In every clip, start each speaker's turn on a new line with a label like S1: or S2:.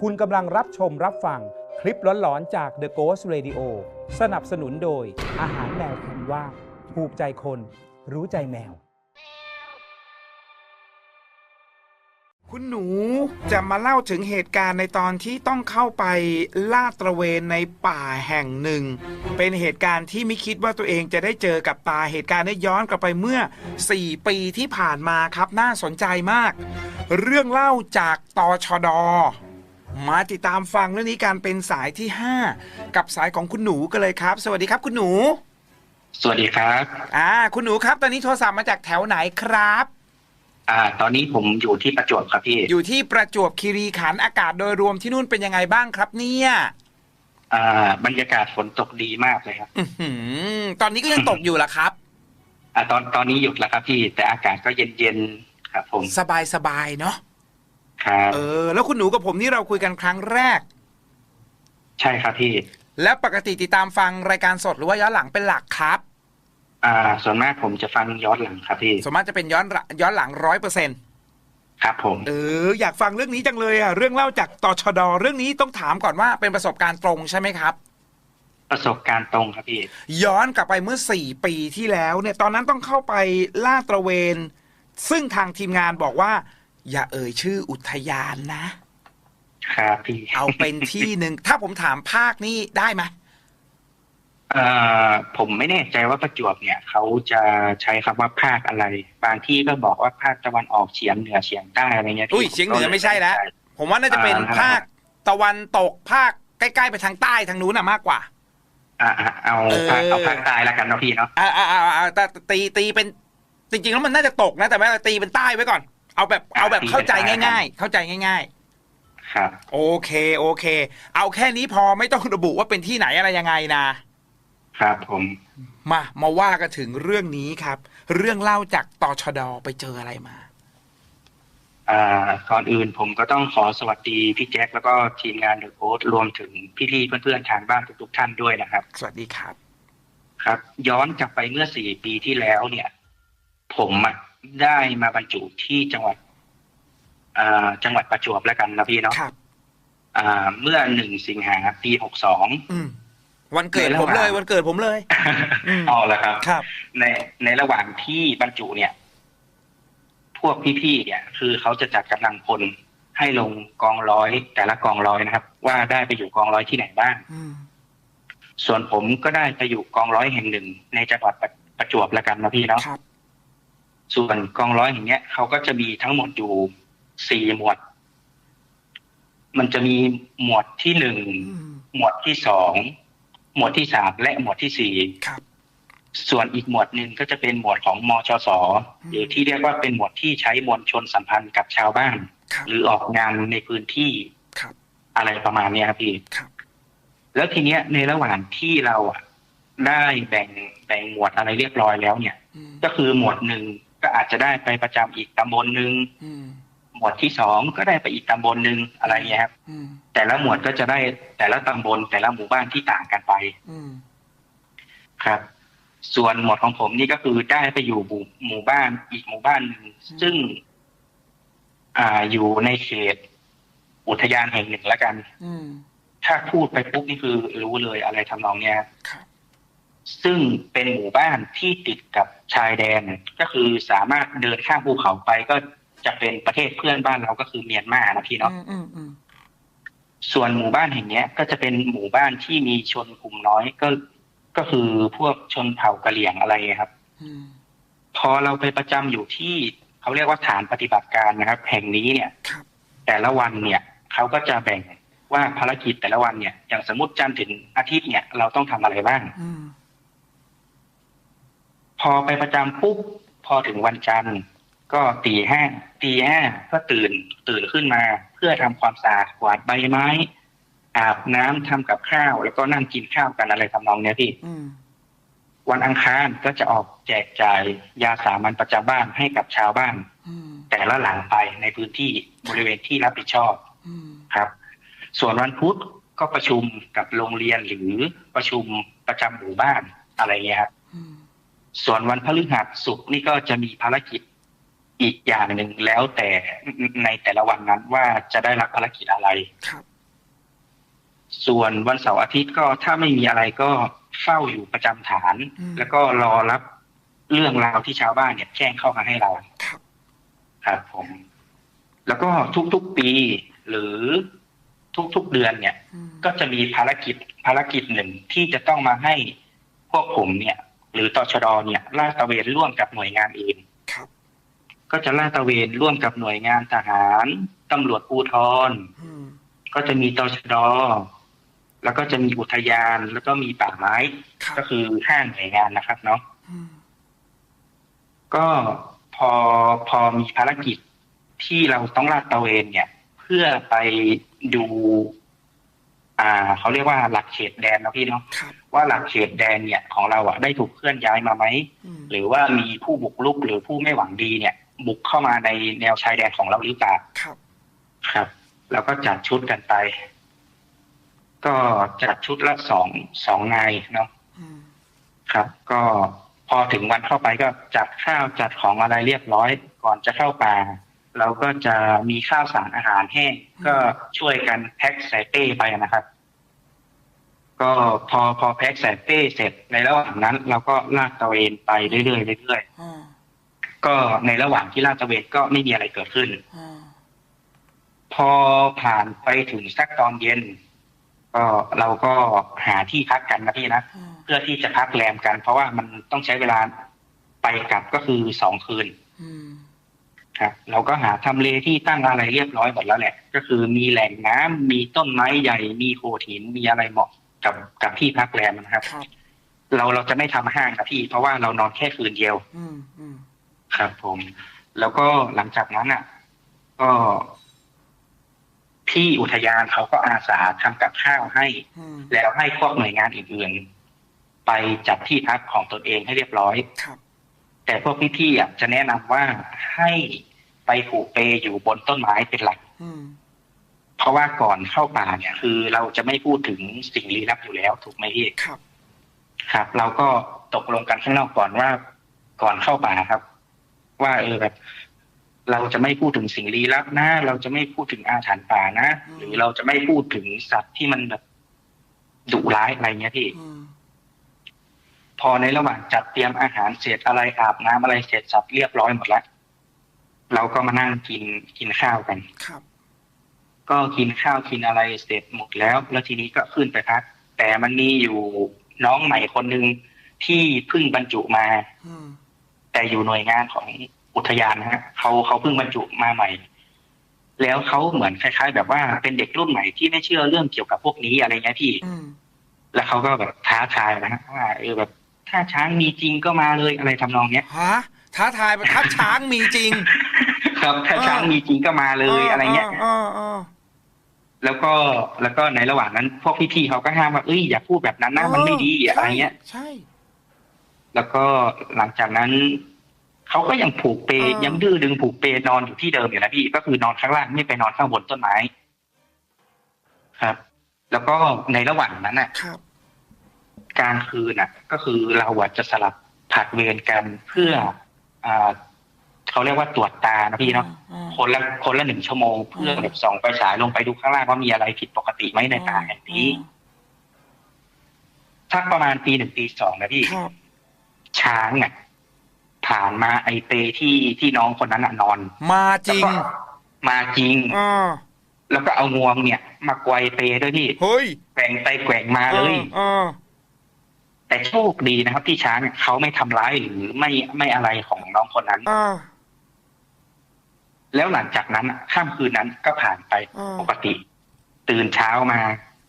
S1: คุณกำลังรับชมรับฟังคลิปหลอนๆจาก The Ghost Radio สนับสนุนโดย อาหารแมวคุณว่าถูกใจคน รู้ใจแมว
S2: คุณหนูจะมาเล่าถึงเหตุการณ์ในตอนที่ต้องเข้าไปลาดตระเวนในป่าแห่งหนึ่ง เป็นเหตุการณ์ที่ไม่คิดว่าตัวเองจะได้เจอกับตาเหตุการณ์ได้ย้อนกลับไปเมื่อ 4 ปีที่ผ่านมาครับน่าสนใจมาก เรื่องเล่าจากตชด มาติดตามฟังเรื่องนี้การเป็นสายที่ 5 กับสายของคุณหนูกันเลยครับ สวัสดีครับคุณหนู
S3: สวัสดีครับ
S2: อ่า คุณหนูครับตอนนี้โทรศัพท์มาจากแถวไหนครับ
S3: อ่า ตอนนี้ผมอยู่ที่ประจวบครับพี่
S2: อยู่ที่ประจวบคีรีขันธ์อากาศโดยรวมที่นู่นเป็นยังไงบ้างครับ เนี่ย
S3: อ่า บรรยากาศฝนตกดีมากเลยครับ
S2: อื้อหือตอนนี้ก็ยังตกอยู่เหรอครับ
S3: อ่าตอนตอนนี้หยุดแล้วครับพี่ แต่อากาศก็เย็นเย็นๆครับผม
S2: สบายสบายๆเนาะ
S3: ครับ
S2: เออ แล้วคุณหนูกับผมนี่เราคุยกันครั้งแรก
S3: ใช่ครับพี่
S2: แล้วปกติติดตามฟังรายการสดหรือว่าย้อนหลังเป็นหลักครับ
S3: อ่า ส่วนมากผมจะฟังย้อนหลังครับพี่
S2: ส่วนมากจะเป็นย้อนหลังย้อนหลังร้อยเปอร์เซ็นต์
S3: ครับผม
S2: เอออยากฟังเรื่องนี้จังเลยอะเรื่องเล่าจากตชดเรื่องนี้ต้องถามก่อนว่าเป็นประสบการณ์ตรงใช่ไหมครับ
S3: ประสบการณ์ตรงครับพี่
S2: ย้อนกลับไปเมื่อ4ปีที่แล้วเนี่ย ตอนนั้นต้องเข้าไปลาดตระเวน ซึ่งทางทีมงานบอกว่า อย่าเอ่ยชื่ออุทยานนะ
S3: ครับพี่
S2: เอาเป็นที่หนึ่ง ถ้าผมถามภาคนี้ได้ไหม
S3: เอ่อผมไม่แน่ใจว่าประจวบเนี่ย เขาจะใช้คำว่าภาคอะไร บางที่ก็บอกว่าภาคตะวันออกเฉียงเหนือเฉียงใต้อะไรเงี้ยพี่
S2: อุ้ยเฉียงเหนือไม่ใช่แล้วผมว่าน่าจะเป็น
S3: อ่า
S2: ภาคตะวันตกภาคใกล้ๆไปทางใต้ทางนู้นน่ะมากกว่า
S3: อ่าอ่าเอาภาค
S2: เออ
S3: เอาภาคใต้แล้วกันเนาะพี่เนาะ
S2: อ่าอ่าอ่าอ่าแต่ตีตีเป็น จริงๆแล้วมันน่าจะตกนะแต่ไม่ตีเป็นใต้ไว้ก่อน เอาแบบเอาแบบเข้าใจง่าย ๆ เข้าใจง่าย
S3: ครับ
S2: ๆโอเคโอเค เอาแค่นี้พอไม่ต้องระบุว่าเป็นที่ไหนอะไรยังไงนะ
S3: ครับผม
S2: มามาว่ากันถึงเรื่องนี้ครับ เรื่องเล่าจากตชดไปเจออะไรมา
S3: อ่าก่อนอื่นผมก็ต้องขอสวัสดีพี่แจ็คแล้วก็ทีมงานเดอะโค้ดรวมถึงพี่ๆเพื่อนๆทางบ้านทุกๆท่านด้วยนะครับ
S2: สวัสดีครับ
S3: ครับ ย้อนกลับไปเมื่อสี่ปีที่แล้วเนี่ย ผมอะ ได้มาบรรจุที่จังหวัดอ่าจังหวัดประจวบแล้วกันนะพี่เนาะ
S2: ครับ
S3: อ่าเมื่อหนึ่งสิงหาปีหกสอง
S2: อืมวันเกิด
S3: ในระ
S2: ผ
S3: ห
S2: ม
S3: ว่าง
S2: เลย วันเกิดผมเลยอืม
S3: เอาละครับ
S2: ครับ
S3: ในในระหว่างที่บรรจุเนี่ย พวกพี่ๆเนี่ย คือเขาจะจัดกำลังพลให้ลงกองร้อยแต่ละกองร้อยนะครับ ว่าได้ไปอยู่กองร้อยที่ไหนบ้าง
S2: อืม
S3: ส่วนผมก็ได้ไปอยู่กองร้อยแห่งหนึ่งในจังหวัดประประจวบแล้วกันนะพี่เนาะ
S2: ครับ
S3: ส่วนกองร้อยแห่งเนี้ยเขาก็จะมีทั้งหมดอยู่สี่หมวด มันจะมีหมวดที่หนึ่ง
S2: อืม
S3: หมวดที่สองหมวดที่สามและหมวดที่สี่
S2: ครับ
S3: ส่วนอีกหมวดหนึ่งก็จะเป็นหมวดของมชส
S2: อืม
S3: หรือที่เรียกว่าเป็นหมวดที่ใช้มวลชนสัมพันธ์กับชาวบ้าน
S2: ครับ
S3: หรือออกงานในพื้นที่
S2: ครับ
S3: อะไรประมาณเนี้ยครับพี่
S2: ครับ
S3: แล้วทีเนี้ยในระหว่างที่เราอะได้แบ่งแบ่งหมวดอะไรเรียบร้อยแล้วเนี่ย
S2: อืม
S3: ก็คือหมวดหนึ่ง ก็อาจจะได้ไปประจำอีกตำบลหนึ่ง
S2: อืม
S3: หมวดที่สองก็ได้ไปอีกตำบลหนึ่งอะไรเงี้ยครับ
S2: อืม
S3: แต่ละหมวดก็จะได้แต่ละตำบลแต่ละหมู่บ้านที่ต่างกันไป
S2: อืม
S3: ครับ ส่วนหมวดของผมนี่ก็คือได้ไปอยู่หมู่หมู่บ้านอีกหมู่บ้านหนึ่งซึ่ง อ่าอยู่ในเขต อุทยานแห่งหนึ่งแล้วกัน
S2: อืม
S3: ถ้าพูดไปปุ๊บนี่คือรู้เลยอะไรทำนองเนี้ย
S2: ครับ
S3: ซึ่งเป็นหมู่บ้านที่ติดกับชายแดนก็คือสามารถเดินข้ามภูเขาไปก็จะเป็นประเทศเพื่อนบ้านเราก็คือเมียนมานะพี่เนาะ
S2: อืมอืมอืม
S3: ส่วนหมู่บ้านแห่งเนี้ยก็จะเป็นหมู่บ้านที่มีชนกลุ่มน้อยก็ก็คือพวกชนเผ่ากะเหรี่ยงอะไรครับ
S2: อืม
S3: พอเราไปประจำอยู่ที่เขาเรียกว่าฐานปฏิบัติการนะครับ แห่งนี้เนี่ย
S2: ครับ
S3: แต่ละวันเนี่ยเขาก็จะแบ่งว่าภารกิจแต่ละวันเนี่ย อย่างสมมติจันทร์ถึงอาทิตย์เนี่ย เราต้องทำอะไรบ้าง
S2: อืม
S3: พอไปประจำปุ๊บพอถึงวันจันทร์ก็ตีห้าตีห้าก็ตื่นตื่นขึ้นมา เพื่อทำความสะอาดกวาดใบไม้ อาบน้ำทำกับข้าว แล้วก็นั่งกินข้าวกันอะไรทำนองเนี้ยพี่
S2: อืม
S3: วันอังคารก็จะออกแจกจ่ายยาสามัญประจำบ้านให้กับชาวบ้าน
S2: อืม
S3: แต่ละหลังไปในพื้นที่บริเวณที่รับผิดชอบ
S2: อืม
S3: ครับ ส่วนวันพุธก็ประชุมกับโรงเรียนหรือประชุมประจำหมู่บ้านอะไรเงี้ยครับ
S2: อืม
S3: ส่วนวันพฤหัสศุกร์นี่ก็จะมีภารกิจอีกอย่างหนึ่งแล้วแต่ในแต่ละวันนั้นว่าจะได้รับภารกิจอะไร
S2: ครับ
S3: ส่วนวันเสาร์อาทิตย์ก็ถ้าไม่มีอะไรก็เฝ้าอยู่ประจำฐาน
S2: อืม
S3: แล้วก็รอรับเรื่องราวที่ชาวบ้านเนี่ยแจ้งเข้ามาให้เรา
S2: ครับ
S3: ครับผม แล้วก็ทุกๆปีหรือทุกๆเดือนเนี่ย
S2: อืม
S3: ก็จะมีภารกิจภารกิจหนึ่งที่จะต้องมาให้พวกผมเนี่ย หรือตชดเนี่ยลาดตระเวนร่วมกับหน่วยงานอื่น
S2: ครับ
S3: ก็จะลาดตระเวนร่วมกับหน่วยงานทหารตำรวจภูธร
S2: อืม
S3: ก็จะมีตชดแล้วก็จะมีอุทยานแล้วก็มีป่าไม้
S2: ครับ
S3: ก็คือห้าหน่วยงานนะครับ เนาะ
S2: อืม
S3: ก็พอพอมีภารกิจที่เราต้องลาดตระเวนเนี่ย เพื่อไปดู อ่าเขาเรียกว่าหลักเขตแดนนะพี่เนาะ
S2: ครับ
S3: ว่าหลักเขตแดนเนี่ยของเราอะได้ถูกเคลื่อนย้ายมาไหม
S2: อืม
S3: หรือว่ามีผู้บุกรุกหรือผู้ไม่หวังดีเนี่ย บุกเข้ามาในแนวชายแดนของเราหรือเปล่า
S2: ครับ
S3: ครับแล้วก็จัดชุดกันไป ก็จัดชุดละสองสองนายเนาะ
S2: อืม
S3: ครับ ก็พอถึงวันเข้าไปก็จัดข้าวจัดของอะไรเรียบร้อยก่อนจะเข้าป่า เราก็จะมีข้าวสารอาหารแห้งก็ช่วยกันแพ็คใส่เป้ไปนะครับ ก็พอพอแพ็คใส่เป้เสร็จในระหว่างนั้น เราก็ลาดตระเวนไปเรื่อยๆเรื่อย
S2: อ่า
S3: ๆก็ในระหว่างที่ลาดตระเวนก็ไม่มีอะไรเกิดขึ้น
S2: อ่า
S3: พอผ่านไปถึงสักตอนเย็น ก็เราก็หาที่พักกันนะพี่นะ
S2: อ่า
S3: เพื่อที่จะพักแรมกัน เพราะว่ามันต้องใช้เวลาไปกลับก็คือสองคืน
S2: อืม
S3: ครับเราก็หาทำเลที่ตั้งอะไรเรียบร้อยหมดแล้วแหละ ก็คือมีแหล่งน้ำมีต้นไม้ใหญ่มีโขดหินมีอะไรเหมาะกับกับที่พักแรมนะครับ
S2: ครับ
S3: เราเราจะไม่ทำห้างนะพี่ เพราะว่าเรานอนแค่คืนเดียว
S2: อืมอืม
S3: ครับผม แล้วก็หลังจากนั้นอะ ก็พี่อุทยานเขาก็อาสาทำกับข้าวให้
S2: อืม
S3: แล้วให้พวกหน่วยงานอื่นๆ ไปจัดที่พักของตนเองให้เรียบร้อย
S2: ครับ
S3: แต่พวกพี่ๆอะจะแนะนำว่าให้ไปผูกเปอยู่บนต้นไม้เป็นหลัก
S2: อืม
S3: เพราะว่าก่อนเข้าป่าเนี่ย คือเราจะไม่พูดถึงสิ่งลี้ลับอยู่แล้ว ถูกไหมพี่
S2: ครับ
S3: ครับ เราก็ตกลงกันข้างนอกก่อนว่าก่อนเข้าป่าครับ ว่าเออแบบเราจะไม่พูดถึงสิ่งลี้ลับนะ เราจะไม่พูดถึงอาถรรพ์ป่านะหรือเราจะไม่พูดถึงสัตว์ที่มันแบบดุร้ายอะไรเงี้ยพี่
S2: อืม
S3: พอในระหว่างจัดเตรียมอาหารเสร็จอะไรอาบน้ำอะไรเสร็จสับเรียบร้อยหมดแล้วเราก็มานั่งกินกินข้าวกัน
S2: ครับ
S3: ก็กินข้าวกินอะไรเสร็จหมดแล้ว แล้วทีนี้ก็ขึ้นไปพัก แต่มันมีอยู่น้องใหม่คนหนึ่งที่เพิ่งบรรจุมา
S2: อืม
S3: แต่อยู่หน่วยงานของอุทยานนะฮะเขาเขาเพิ่งบรรจุมาใหม่ แล้วเขาเหมือนคล้าย ๆ แบบว่าเป็นเด็กรุ่นใหม่ที่ไม่เชื่อเรื่องเกี่ยวกับพวกนี้อะไรเงี้ยพี่
S2: อืม
S3: แล้วเขาก็แบบท้าทายนะฮะว่าเออแบบ ถ้าช้างมีจริงก็มาเลยอะไรทำนองเนี้ย
S2: ฮะท้าทายประทับช้างมีจริง
S3: ครับถ้าช้างมีจริงก็มาเลยอะไรเงี้ย
S2: อ่าอ่า
S3: แล้วก็แล้วก็ในระหว่างนั้นพวกพี่ๆเขาก็ห้ามว่าเอ้ยอย่าพูดแบบนั้นนะมันไม่ดีอะไรเงี้ย
S2: ใช่
S3: แล้วก็หลังจากนั้นเขาก็ยังผูกเป
S2: อ่ายั
S3: ยังดื้อดึงผูกเปนอนอยู่ที่เดิมอยู่นะพี่ก็คือนอนข้างล่างไม่ไปนอนข้างบนต้นไม้ ครับ แล้วก็ในระหว่างนั้นน่ะ
S2: ครับ
S3: กลางคืนน่ะ ก็คือเราอะจะสลับผัดเวรกันเพื่ออ่าเขาเรียกว่าตรวจตานะพี่เนาะ
S2: อ่า
S3: คนละคนละหนึ่งชั่วโมงเพื่อแบบส่องไฟฉายลงไปดูข้างล่างว่ามีอะไรผิดปกติไหมในป่าแห่งนี้ถ้าประมาณปีหนึ่งปีสองนะพี่
S2: ครับ
S3: ช้างอะผ่านมาไอเปที่ที่น้องคนนั้นอะนอน
S2: มาจริง
S3: แล้วก็มาจริง
S2: อ่า
S3: แล้วก็เอางวงเนี่ย มาไกวเปด้วยพี่
S2: เฮ้ย
S3: แกว่งไปแกว่งมาเลย
S2: อ่า
S3: แต่โชคดีนะครับ ที่ช้างเนี่ยเขาไม่ทำร้ายหรือไม่ไม่อะไรของน้องคนนั้น
S2: อ่า
S3: แล้วหลังจากนั้นอะข้ามคืนนั้นก็ผ่านไป
S2: อ่า
S3: ปกติ ตื่นเช้ามา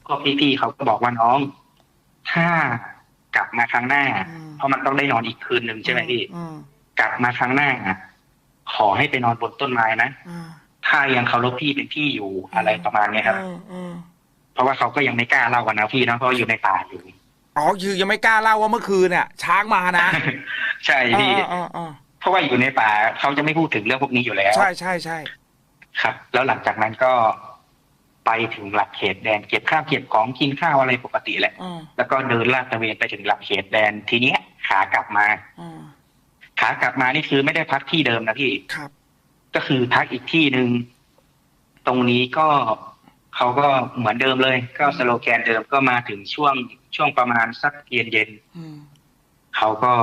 S3: พวกพี่ๆเขาก็บอกว่าน้อง ถ้ากลับมาครั้งหน้าเพราะมันต้องได้นอนอีกคืนหนึ่งใช่ไหมพี่
S2: อืม
S3: กลับมาครั้งหน้าอะขอให้ไปนอนบนต้นไม้นะ
S2: อ่า
S3: ถ้ายังเคารพพี่เป็นพี่อยู่อะไรประมาณเนี้ยครับ
S2: อ่าอ่า
S3: เพราะว่าเขาก็ยังไม่กล้าเล่ากันนะพี่นะเพราะอยู่ในป่าอยู่
S2: อ๋อคือยังไม่กล้าเล่าว่าเมื่อคืนเนี่ยช้างมานะ
S3: ใช่พี่
S2: อ่าอ่าอ่า
S3: เพราะว่าอยู่ในป่าเขาจะไม่พูดถึงเรื่องพวกนี้อยู่แล้ว
S2: ใช่ใช่ใช่
S3: ครับ แล้วหลังจากนั้นก็ไปถึงหลักเขตแดนเก็บข้าวเก็บของกินข้าวอะไรปกติแหละ
S2: อ่า
S3: แล้วก็เดินลาดตระเวนไปถึงหลักเขตแดนทีเนี้ย ขากลับมา
S2: อ่า
S3: ขากลับมานี่คือไม่ได้พักที่เดิมนะพี่
S2: ครับ
S3: ก็คือพักอีกที่หนึ่งตรงนี้ก็เขาก็เหมือนเดิมเลย ก็สโลแกนเดิมก็มาถึงช่วง ช่วงประมาณสักเย็นเย็นๆ
S2: อืม
S3: เขาก็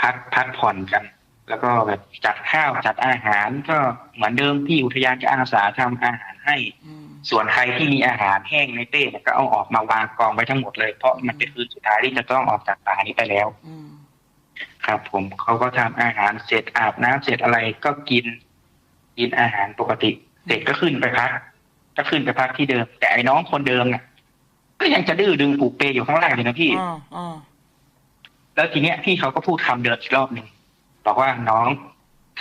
S3: พักพักผ่อนกัน แล้วก็แบบจัดข้าวจัดอาหาร ก็เหมือนเดิมที่อุทยานจะอาสาทำอาหารให้
S2: อืม
S3: ส่วนใครที่มีอาหารแห้งในเป้เนี่ยก็เอาออกมาวางกองไว้ทั้งหมดเลย เพราะมันเป็นคืนสุดท้ายที่จะต้องออกจากป่านี้ไปแล้ว
S2: อืม
S3: ครับ ผมเขาก็ทำอาหารเสร็จอาบน้ำเสร็จอะไรก็กิน กินอาหารปกติเสร็จก็ขึ้นไปพักก็ขึ้นไปพักที่เดิม แต่ไอ้น้องคนเดิมน่ะ ก็ยังจะดื้อดึงผูกเปอยู่ข้างล่างอยู่นะพี่
S2: อ่าอ่า
S3: แล้วทีเนี้ยพี่เขาก็พูดคำเดิมอีกรอบหนึ่งบอกว่าน้อง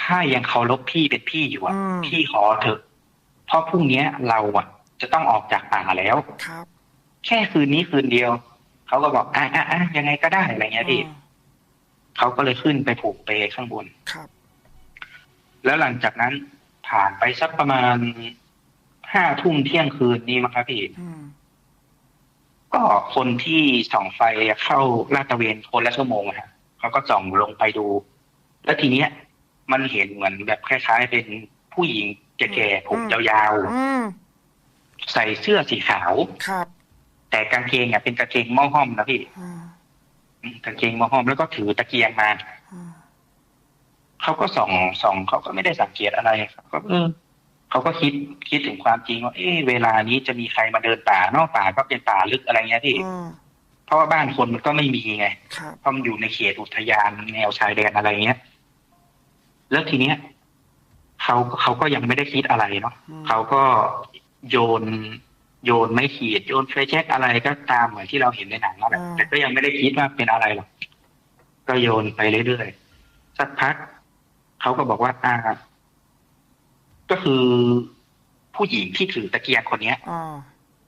S3: ถ้ายังเคารพพี่เป็นพี่อยู่อะ
S2: อืม
S3: พี่ขอเถอะ เพราะพรุ่งเนี้ยเราอะ จะต้องออกจากป่าแล้ว
S2: ครับ
S3: แค่คืนนี้คืนเดียว เขาก็บอกอะอะอะยังไงก็ได้อะไรเงี้ยพี่
S2: อ่า
S3: เขาก็เลยขึ้นไปผูกเปข้างบน
S2: ครับ
S3: แล้วหลังจากนั้นผ่านไปสักประมาณห้าทุ่มเที่ยงคืนนี้มั้งครับพี่
S2: อืม
S3: ก็คนที่ส่องไฟเข้าลาดตระเวนคนละชั่วโมงอะฮะเขาก็ส่องลงไปดู แล้วทีเนี้ย มันเห็นเหมือนแบบคล้ายๆเป็นผู้หญิงแก่ๆผมยาว
S2: อืม
S3: ๆใส่เสื้อสีขาว
S2: ครับ
S3: แต่กางเกงอะเป็นกางเกงหม้อห้อมนะพี่
S2: อ่า
S3: อืมกางเกงหม้อห้อมแล้วก็ถือตะเกียงมา
S2: อ่า
S3: เขาก็ส่องส่องเขาก็ไม่ได้สังเกตอะไรครับก็เออ เขาก็คิดคิดถึงความจริงว่าเอ๊ะเวลานี้จะมีใครมาเดินป่านอกป่าก็เป็นป่าลึกอะไรเงี้ยพี่
S2: อ่า
S3: เพราะว่าบ้านคนมันก็ไม่มีไง
S2: ครับ
S3: เพราะมันอยู่ในเขตอุทยานแนวชายแดนอะไรเงี้ย แล้วทีเนี้ยเขาเขาก็ยังไม่ได้คิดอะไรเนาะ
S2: อืม
S3: เขาก็โยนโยนไม้ขีดโยนไฟแช็กอะไรก็ตามเหมือนที่เราเห็นในหนังนั่นแหละแต่ก็ยังไม่ได้คิดว่าเป็นอะไรหรอกก็โยนไปเรื่อยๆสักพักเขาก็บอกว่าอ่า ก็คือผู้หญิงที่ถือตะเกียงคนเนี้ย
S2: อ่า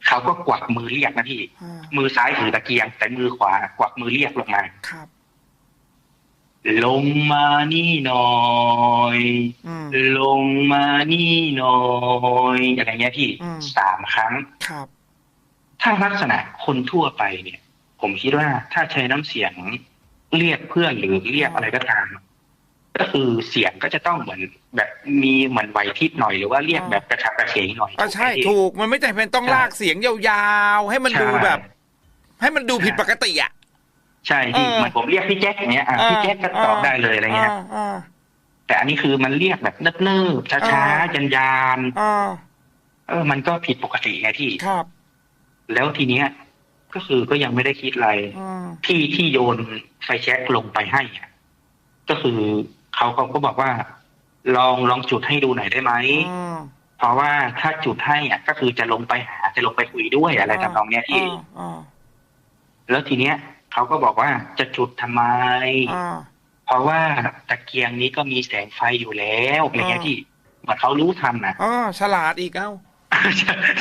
S3: เขาก็กวักมือเรียกนะพี่
S2: อ่า
S3: มือซ้ายถือตะเกียง แต่มือขวากวักมือเรียกลงมา
S2: ครับ
S3: ลงมานี่หน่อย
S2: อืม
S3: ลงมานี่หน่อยอะไรเงี้ยพี่
S2: อืม
S3: สามครั้ง
S2: ครับ
S3: ถ้าลักษณะคนทั่วไปเนี่ย ผมคิดว่าถ้าใช้น้ำเสียงเรียกเพื่อนหรือเรียกอะไรก็ตาม ก็คือเสียงก็จะต้องเหมือนแบบมีเหมือนไหวพริบหน่อยหรือว่าเรียกแบบกระฉับกระเฉงหน่อย
S2: ก็ใช่
S3: ไหมพี่
S2: ถูกมันไม่จำเป็นต้อง
S3: ใช่
S2: ลากเสียงยาวๆ ให้มัน
S3: ใช่
S2: ดูแบบ ให้มันดูผิดปกติอะ
S3: ใช่พี่
S2: เออ
S3: เหมือนผมเรียกพี่แจ๊คอย่างเงี้ยอะพี่แจ๊คก็ตอบได้เลยอะไรเงี้ย
S2: อ่าอ่า
S3: แต่อันนี้คือมันเรียกแบบเนิบๆช้า
S2: อ่า
S3: ๆยันยาน
S2: อ่า
S3: ๆเออ มันก็ผิดปกติไงพี่
S2: ครับ
S3: แล้วทีเนี้ย ก็คือก็ยังไม่ได้คิดอะไร
S2: อ่า
S3: ที่ที่โยนไฟแช็กลงไปให้อะก็คือ เขาเขาก็บอกว่า ลองลองจุดให้ดูหน่อยได้ไหม
S2: อ่า
S3: เพราะว่าถ้าจุดให้อะก็คือจะลงไปหาจะลงไปคุยด้วยอะไรทำนองเนี้ยที่
S2: อ่าอ่า
S3: แล้วทีเนี้ยเขาก็บอกว่าจะจุดทำไม
S2: อ่า
S3: เพราะว่าตะเกียงนี้ก็มีแสงไฟอยู่แล้วอะไรเงี้ย
S2: อ่า
S3: ที่เหมือนเขารู้ทันนะ
S2: อ่าฉลาดอีกเอ้า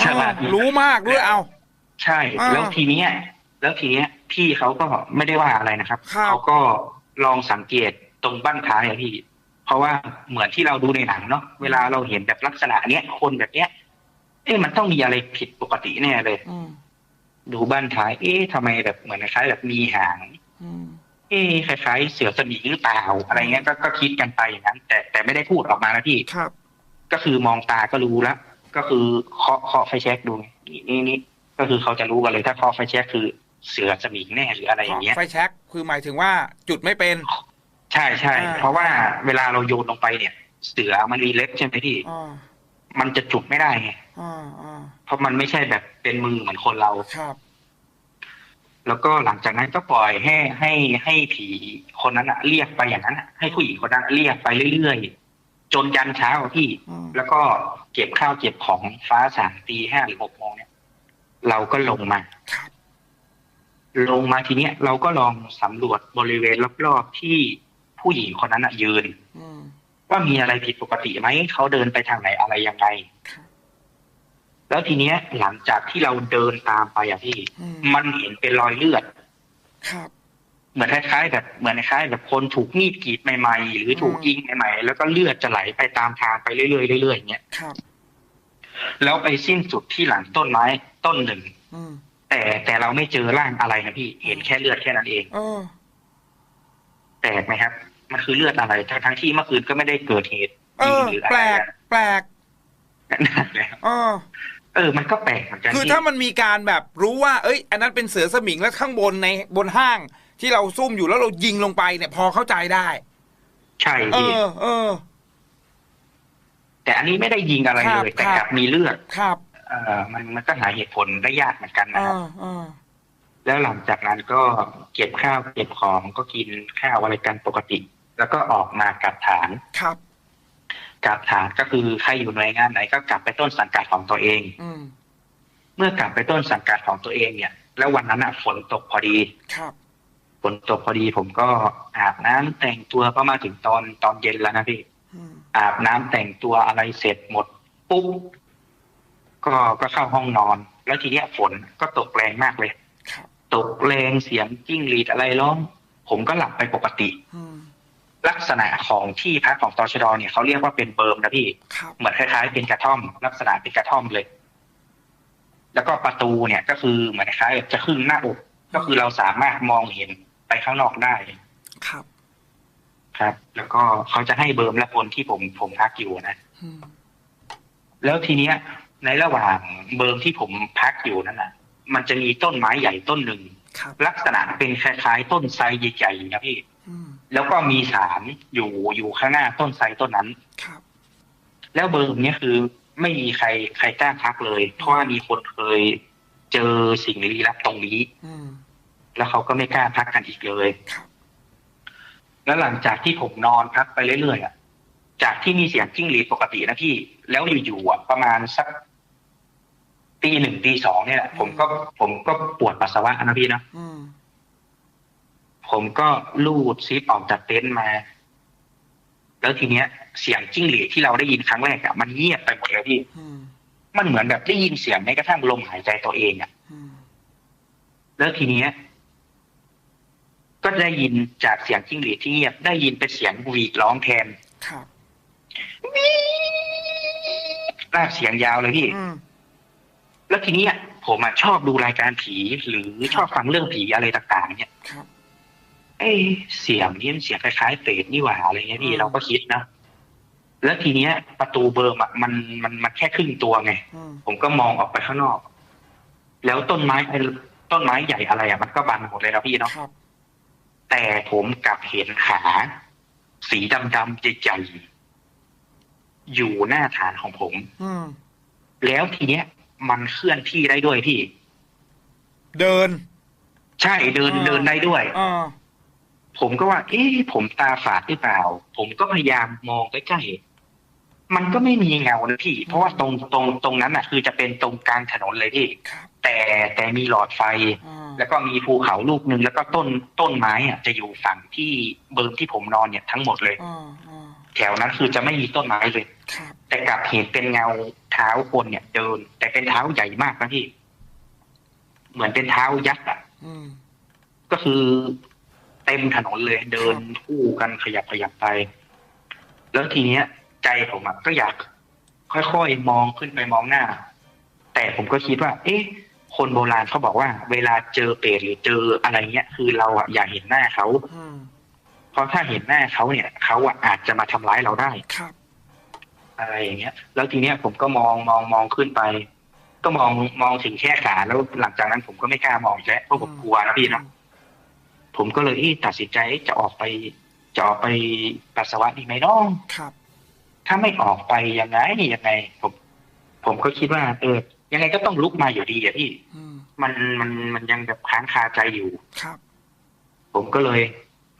S3: ฉลาด
S2: อ่รู้มากด้วยเอา
S3: ใช่
S2: อ่า
S3: แล้วทีเนี้ย แล้วทีเนี้ย พี่เขาก็ไม่ได้ว่าอะไรนะครับ
S2: ครับ
S3: เขาก็ลองสังเกต ตรงบั้นท้ายอะพี่ เพราะว่าเหมือนที่เราดูในหนังเนาะเวลาเราเห็นแบบลักษณะเนี้ยคนแบบเนี้ย เอ๊ะมันต้องมีอะไรผิดปกติแน่เลย
S2: อืม
S3: ดูบั้นท้าย เอ๊ะทำไมแบบเหมือนคล้ายๆแบบมีหาง
S2: อืม
S3: เอ๊ะคล้ายๆเสือสมิงหรือเปล่าอะไรเงี้ยก็ก็คิดกันไปอย่างนั้น แต่แต่ไม่ได้พูดออกมานะพี่
S2: ครับ
S3: ก็คือมองตาก็รู้แล้วก็คือเคาะเคาะไฟแช็กดูนี่นี่นี่ก็คือเขาจะรู้กันเลย ถ้าเคาะไฟแช็กคือเสือสมิงแน่หรืออะไรอย่างเงี้ย
S2: ไฟแช็กคือหมายถึงว่าจุดไม่เป็น
S3: ใช่ใช่
S2: อ่า
S3: เพราะว่าเวลาเราโยนลงไปเนี่ย เสือมันมีเล็บใช่ไหมพี่
S2: อ่า
S3: มันจะจุดไม่ได้ไง
S2: อ่าอ่า
S3: เพราะมันไม่ใช่แบบเป็นมือเหมือนคนเรา
S2: ครับ
S3: แล้วก็หลังจากนั้นก็ปล่อยให้ให้ให้ผีคนนั้นอะเรียกไปอย่างนั้นอะให้ผู้หญิงคนนั้นเรียกไปเรื่อยๆจนยันเช้าอะพี่
S2: อืม
S3: แล้วก็เก็บข้าวเก็บของฟ้าสางตีห้าหรือหกโมงเนี่ย เราก็ลงมา
S2: ครับ
S3: ลงมาทีเนี้ยเราก็ลองสำรวจบริเวณรอบๆที่ ผู้หญิงคนนั้นอะยืน
S2: อืม
S3: ว่ามีอะไรผิดปกติไหมเขาเดินไปทางไหนอะไรยังไง
S2: ครับ
S3: แล้วทีเนี้ย หลังจากที่เราเดินตามไปอะพี่
S2: อืม
S3: มันเห็นเป็นรอยเลือด
S2: ครับ
S3: เหมือนคล้ายๆแบบเหมือนคล้ายๆแบบคนถูกมีดกรีดใหม่ๆ หรือถูกยิงใหม่ๆ แล้วก็เลือดจะไหลไปตามทางไปเรื่อยๆเรื่อยๆอย่างเงี้ย
S2: ครับ
S3: แล้วไปสิ้นสุดที่หลังต้นไม้ต้นหนึ่ง
S2: อืม
S3: แต่แต่เราไม่เจอร่างอะไรนะพี่ เห็นแค่เลือดแค่นั้นเอง
S2: เออ
S3: แปลกไหมครับ มันคือเลือดอะไรทั้งทั้งที่เมื่อคืนก็ไม่ได้เกิดเหตุ
S2: เอ
S3: ยิ
S2: อ
S3: งหรืออะ
S2: แป
S3: ไร
S2: ลก
S3: อะ
S2: แปลก
S3: นั่นแหละ
S2: เออ
S3: เออ มันก็แปลกเหมือนกัน
S2: คือ
S3: พี่
S2: ถ้ามันมีการแบบรู้ว่า เอ้ย อันนั้นเป็นเสือสมิงแล้วข้างบนในบนห้าง ที่เราซุ่มอยู่แล้วเรายิงลงไปเนี่ย พอเข้าใจได้
S3: ใช่
S2: เอ
S3: พี่
S2: อเออ
S3: แต่อันนี้ไม่ได้ยิงอะไร
S2: ครับ
S3: เลย แต่
S2: ครับ
S3: กลับมีเลือด
S2: ครับ
S3: เออมันมันก็หาเหตุผลได้ยากเหมือนกัน
S2: เอ
S3: นะครับ
S2: อเออ
S3: แล้วหลังจากนั้นก็เก็บข้าวเก็บของก็กินข้าวอะไรกันปกติ แล้วก็ออกมากลับฐาน
S2: ครับ
S3: กลับฐานก็คือใครอยู่หน่วยงานไหนก็กลับไปต้นสังกัดของตัวเอง
S2: อืม
S3: เมื่อกลับไปต้นสังกัดของตัวเองเนี่ย แล้ววันนั้นอะฝนตกพอดี
S2: ครับ
S3: ฝนตกพอดีผมก็อาบน้ำแต่งตัวก็มาถึงตอนตอนเย็นแล้วนะพี่
S2: อืม
S3: อาบน้ำแต่งตัวอะไรเสร็จหมดปุ๊บก็ก็เข้าห้องนอน แล้วทีเนี้ยฝนก็ตกแรงมากเลย
S2: ครับ
S3: ตกแรงเสียงจิ้งหรีดอะไรร้องผมก็หลับไปปกติ
S2: อืม
S3: ลักษณะของที่พักของตชดเนี่ยเขาเรียกว่าเป็นเบิร์มนะพี่
S2: ครับ
S3: เหมือนคล้ายๆเป็นกระท่อม ลักษณะเป็นกระท่อมเลย แล้วก็ประตูเนี่ยก็คือเหมือนคล้ายๆจะครึ่งหน้าอก ก็คือเราสามารถมองเห็นไปข้างนอกได้
S2: ครับ
S3: ครับ แล้วก็เขาจะให้เบิร์มและคนที่ผมผมพักอยู่นะ
S2: อืม
S3: แล้วทีเนี้ย ในระหว่างเบิร์มที่ผมพักอยู่นั่นน่ะมันจะมีต้นไม้ใหญ่ต้นหนึ่ง
S2: ครับ
S3: ลักษณะเป็นคล้ายๆต้นไทรใหญ่ๆนะพี่
S2: อืม
S3: แล้วก็มีสารอยู่อยู่ข้างหน้าต้นไทรต้นนั้น
S2: ครับ
S3: แล้วเบิร์มเนี่ยคือไม่มีใครใครกล้าพักเลย เพราะว่ามีคนเคยเจอสิ่งลี้ลับตรงนี้
S2: อืม
S3: แล้วเขาก็ไม่กล้าพักกันอีกเลย
S2: ครับ
S3: แล้วหลังจากที่ผมนอนพักไปเรื่อยๆอะ จากที่มีเสียงจิ้งหรีดปกตินะพี่ แล้วอยู่ๆอะประมาณสักตีหนึ่งตีสองเนี่ยแหละผมก็ผมก็ปวดปัสสาวะนะพี่นะ
S2: อืม
S3: ผมก็ลูดซิปออกจากเต็นท์มา แล้วทีเนี้ย เสียงจิ้งหรีดที่เราได้ยินครั้งแรกอะมันเงียบไปหมดเลยพี่
S2: อืม
S3: มันเหมือนแบบได้ยินเสียงแม้กระทั่งลมหายใจตัวเองอะ
S2: อืม
S3: แล้วทีเนี้ย ก็ได้ยินจากเสียงจิ้งหรีดที่เงียบได้ยินเป็นเสียงหวีดร้องแทน
S2: ครับ
S3: ลากเสียงยาวเลยพี่
S2: อืม
S3: แล้วทีเนี้ยผมอะชอบดูรายการผีหรือชอบฟังเรื่องผีอะไรต่าง ๆ เนี่ย
S2: ครับ
S3: เอ้เสียงนี้มันเสียงคล้ายๆเปรตนี่หว่าอะไรเงี้ยพี่
S2: อืม
S3: เราก็คิดนะแล้วทีเนี้ย ประตูเบิร์มอะมันมันมันแค่ครึ่งตัวไง
S2: อืม
S3: ผมก็มองออกไปข้างนอก แล้วต้นไม้ไอ้ต้นไม้ใหญ่อะไรอะมันก็บังหมดเลยนะพี่เนาะ
S2: ครับ
S3: แต่ผมกลับเห็นขา สีดำๆใหญ่ๆอยู่หน้าฐานของผม
S2: อืม
S3: แล้วทีเนี้ย มันเคลื่อนที่ได้ด้วยพี่
S2: เดิน
S3: ใช่เดิน
S2: อ่า
S3: เดินได้ด้วย
S2: อ่า
S3: ผมก็ว่า เอ๊ะผมตาฝาดหรือเปล่า ผมก็พยายามมองใกล้ๆมันก็ไม่มีเงานะพี่ เพราะว่าตรงตรงตรงนั้นน่ะ คือจะเป็นตรงกลางถนนเลยพี่
S2: ครับ
S3: แต่แต่มีหลอดไฟ
S2: อ่า
S3: แล้วก็มีภูเขาลูกหนึ่งแล้วก็ต้นต้นไม้อะจะอยู่ฝั่งที่เบิร์มที่ผมนอนเนี่ยทั้งหมดเลย
S2: อ่าอ่า
S3: แถวนั้นคือจะไม่มีต้นไม้เลย
S2: ครับ
S3: แต่กลับเห็นเป็นเงาเท้าคนเนี่ยเดิน แต่เป็นเท้าใหญ่มากนะพี่ เหมือนเป็นเท้ายักษ์อะ
S2: อืม
S3: ก็คือ เต็มถนนเลยเดินคู่กันขยับขยับไป แล้วทีเนี้ย ใจผมอะก็อยาก ค่อยๆมองขึ้นไปมองหน้า แต่ผมก็คิดว่า เอ๊ะ คนโบราณเขาบอกว่า เวลาเจอเปรตหรือเจออะไรเงี้ย คือเราอะอย่าเห็นหน้าเขา
S2: อืม
S3: เพราะถ้าเห็นหน้าเขาเนี่ยเขาอะอาจจะมาทำร้ายเราได้
S2: ครับ
S3: อะไรอย่างเงี้ย แล้วทีเนี้ยผมก็มองมองมองขึ้นไป ก็มองมองถึงแค่ขาแล้วหลังจากนั้นผมก็ไม่กล้ามองอีกแล้วเพราะผมกลัวนะพี่นะ ผมก็เลยเอ๊ะตัดสินใจจะออกไป จะออกไปปัสสาวะดีไหมน้อง
S2: ครับ
S3: ถ้าไม่ออกไปยังไงยังไง ผม ผมก็คิดว่า เออ ยังไงก็ต้องลุกมาอยู่ดีอะพี่
S2: อืม
S3: มันมันมันยังแบบค้างคาใจอยู่
S2: ครับ
S3: ผมก็เลย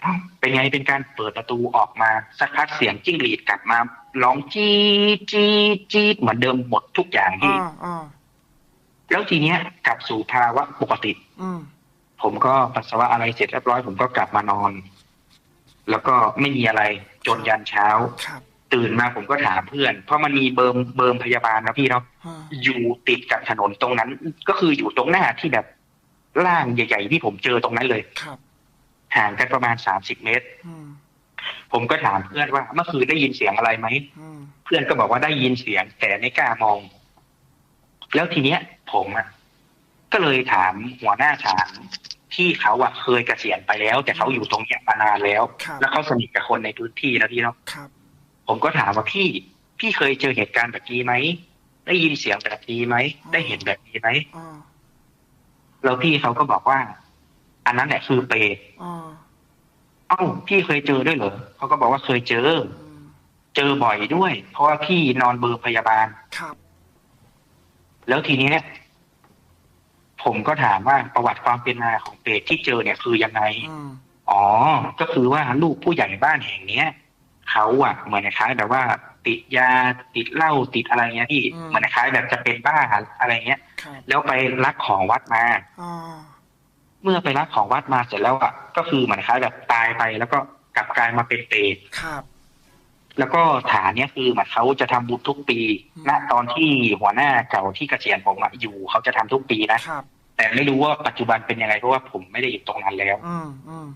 S3: เอ้าเป็นไงเป็นการเปิดประตูออกมาสักพักเสียงจิ้งหรีดกลับมาร้องจี๊ดจี๊ดจี๊ดเหมือนเดิมหมดทุกอย่างพี่
S2: อ่าอ่า
S3: แล้วทีเนี้ยกลับสู่ภาวะปกติ
S2: อืม
S3: ผมก็ปัสสาวะอะไรเสร็จเรียบร้อยผมก็กลับมานอน แล้วก็ไม่มีอะไรจนยันเช้า
S2: ครับ
S3: ตื่นมาผมก็ถามเพื่อน เพราะมันมีเบิร์มเบิร์มพยาบาลนะพี่เนาะ
S2: อ่า
S3: อยู่ติดกับถนนตรงนั้น ก็คืออยู่ตรงหน้าที่แบบล่างใหญ่ ๆ ที่ผมเจอตรงนั้นเลย
S2: ครับ
S3: ห่างกันประมาณสามสิบเมตร
S2: อืม
S3: ผมก็ถามเพื่อนว่า เมื่อคืนได้ยินเสียงอะไรไหม
S2: อืม
S3: เพื่อนก็บอกว่าได้ยินเสียง แต่ไม่กล้ามอง แล้วทีเนี้ย ผมอะก็เลยถามหัวหน้าฐาน พี่เขาอะเคยเกษียณไปแล้ว แต่เขาอยู่ตรงเนี้ยมานานแล้ว
S2: ครับ
S3: แล้วเขาสนิทกับคนในพื้นที่นะพี่เนาะ
S2: ครับ
S3: ผมก็ถามว่าพี่พี่เคยเจอเหตุการณ์แบบนี้ไหมได้ยินเสียงแบบนี้ไหมได้เห็นแบบนี้ไหม
S2: อ่า
S3: แล้วพี่เขาก็บอกว่า อันนั้นแหละคือเปรต
S2: อ่า
S3: เอ้าพี่เคยเจอด้วยเหรอเขาก็บอกว่าเคยเจอ
S2: อืม
S3: เจอบ่อยด้วย เพราะว่าพี่นอนเบอร์พยาบาล
S2: ครับ
S3: แล้วทีนี้เนี่ย ผมก็ถามว่าประวัติความเป็นมาของเปรตที่เจอเนี่ยคือยังไง
S2: อืม
S3: อ๋อ ก็คือว่าลูกผู้ใหญ่บ้านแห่งเนี้ยเขาอะเหมือนคล้ายๆแบบว่า ติดยาติดเหล้าติดอะไรเงี้ยพี่เหมือนคล้ายๆแบบจะเป็นบ้าอะไรเงี้ย
S2: ครับ
S3: แล้วไปลักของวัดมา
S2: อ่า
S3: เมื่อไปลักของวัดมาเสร็จแล้วอะก็คือเหมือนคล้ายแบบตายไปแล้วก็กลับกลายมาเป็นเปรต
S2: ครับ
S3: แล้วก็ฐานเนี้ยคือเหมือนเขาจะทำบุญทุกปี
S2: อืม
S3: ณตอนที่หัวหน้าเก่าที่เกษียณผมอะอยู่เขาจะทำทุกปีนะ
S2: ครับ
S3: แต่ไม่รู้ว่าปัจจุบันเป็นยังไงเพราะว่าผมไม่ได้อยู่ตรงนั้นแล้ว
S2: อืมอืม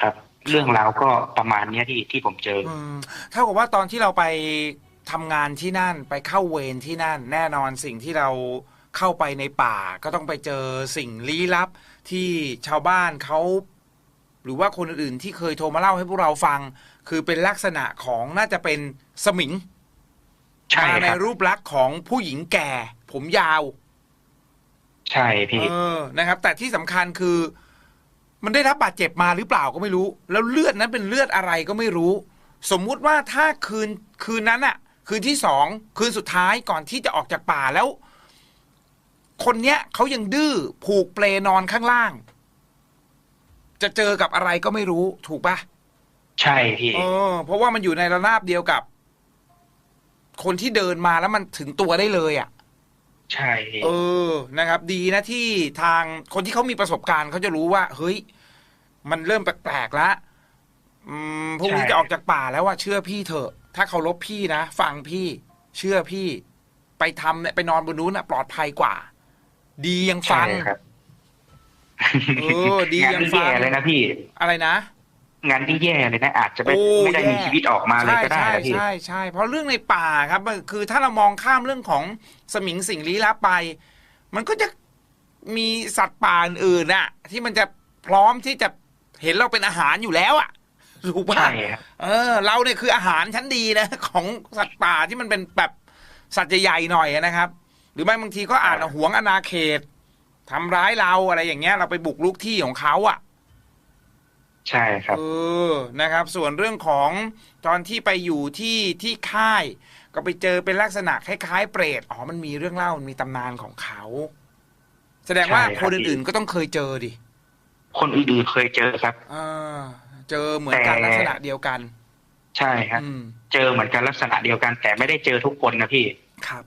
S3: ครับ เรื่องราวก็ประมาณเนี้ยที่ที่ผมเจอ
S2: อืมเท่ากับว่าตอนที่เราไปทำงานที่นั่นไปเข้าเวรที่นั่น แน่นอนสิ่งที่เราเข้าไปในป่าก็ต้องไปเจอสิ่งลี้ลับที่ชาวบ้านเขาหรือว่าคนอื่นๆที่เคยโทรมาเล่าให้พวกเราฟัง คือเป็นลักษณะของน่าจะเป็นสมิง
S3: ใช่
S2: มาใน
S3: ครับ
S2: รูปลักษณ์ของผู้หญิงแก่ ผมยาว
S3: ใช่พี่
S2: เออ นะครับ แต่ที่สำคัญคือ มันได้รับบาดเจ็บมาหรือเปล่าก็ไม่รู้ แล้วเลือดนั้นเป็นเลือดอะไรก็ไม่รู้ สมมุติว่าถ้าคืนคืนนั้นอะคืนที่สองคืนสุดท้ายก่อนที่จะออกจากป่าแล้ว คนเนี้ยเขายังดื้อผูกเปลนอนข้างล่าง จะเจอกับอะไรก็ไม่รู้ถูกปะ
S3: ใช่พี่
S2: เออเพราะว่ามันอยู่ในระนาบเดียวกับ คนที่เดินมาแล้วมันถึงตัวได้เลยอะ
S3: ใช่พี่
S2: เออ นะครับ ดีนะที่ทางคนที่เขามีประสบการณ์เขาจะรู้ว่า เฮ้ย มันเริ่มแปลกๆแล้วอืมพวกนี้จะออกจากป่าแล้วว่าเชื่อพี่เถอะ ถ้าเคารพพี่นะ ฟังพี่ เชื่อพี่ ไปทำเนี่ยไปนอนบนนู้นน่ะ ปลอดภัยกว่า ดียังฟั
S3: ใช่
S2: ง
S3: ครับ
S2: เออดี
S3: งาน
S2: ยัง
S3: ที่
S2: ฟัง
S3: แย่เลยนะพี่
S2: อะไรนะ
S3: งานที่แย่เลยนะอาจจะไม่
S2: โอ้
S3: ไม่ได้มี
S2: แย่
S3: ชีวิตออกมาเลยก็ได้
S2: ใช่
S3: นะพี่
S2: ใช่ใช่เพราะเรื่องในป่าครับมันคือถ้าเรามองข้ามเรื่องของสมิงสิ่งลี้ลับไป มันก็จะมีสัตว์ป่าอื่นๆน่ะ ที่มันจะพร้อมที่จะเห็นเราเป็นอาหารอยู่แล้วอะถูกปะ
S3: ใช่ครับ
S2: เออเราเนี่ยคืออาหารชั้นดีนะ ของสัตว์ป่าที่มันเป็นแบบสัตว์ใหญ่ๆหน่อยนะครับ หรือไม่บางทีก็อาจจะหวงอาณาเขตทำร้ายเราอะไรอย่างเงี้ย เราไปบุกรุกที่ของเขาอะ
S3: ใช่ครับ
S2: เออนะครับ ส่วนเรื่องของตอนที่ไปอยู่ที่ที่ค่าย ก็ไปเจอเป็นลักษณะคล้ายๆ เปรตอ๋อมันมีเรื่องเล่ามันมีตำนานของเขา แสดงว่า
S3: ใช่ครับ
S2: คนอื่นๆก็ต้องเคยเจอดิ
S3: คนอื่นๆเคยเจอครับ
S2: เออเจอเหมือนกัน
S3: แต่
S2: ลักษณะเดียวกัน
S3: ใช่ครับ
S2: อืม
S3: เจอเหมือนกันลักษณะเดียวกัน แต่ไม่ได้เจอทุกคนนะพี่
S2: ครับ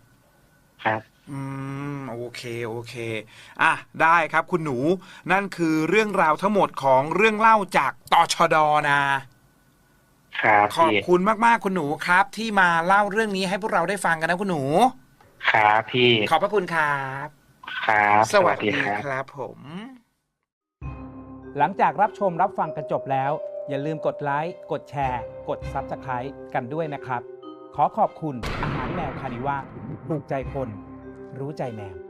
S3: ครับ
S2: อืมโอเคโอเคอะได้ครับคุณหนูนั่นคือเรื่องราวทั้งหมดของเรื่องเล่าจากตชดนะ
S3: ครับ
S2: ขอบ
S3: พี่
S2: คุณมากๆคุณหนูครับ ที่มาเล่าเรื่องนี้ให้พวกเราได้ฟังกันนะคุณหนู
S3: ครับพี่
S2: ขอบพระคุณครับ
S3: ครับ
S2: สวัสดี
S3: ครับ
S2: ครับผม
S1: หลังจากรับชมรับฟังกันจบแล้ว อย่าลืมกดไลค์กดแชร์ กด Subscribe กันด้วยนะครับ ขอขอบคุณอาหารแมวคานิว่าถูกใจคน รู้ใจแมว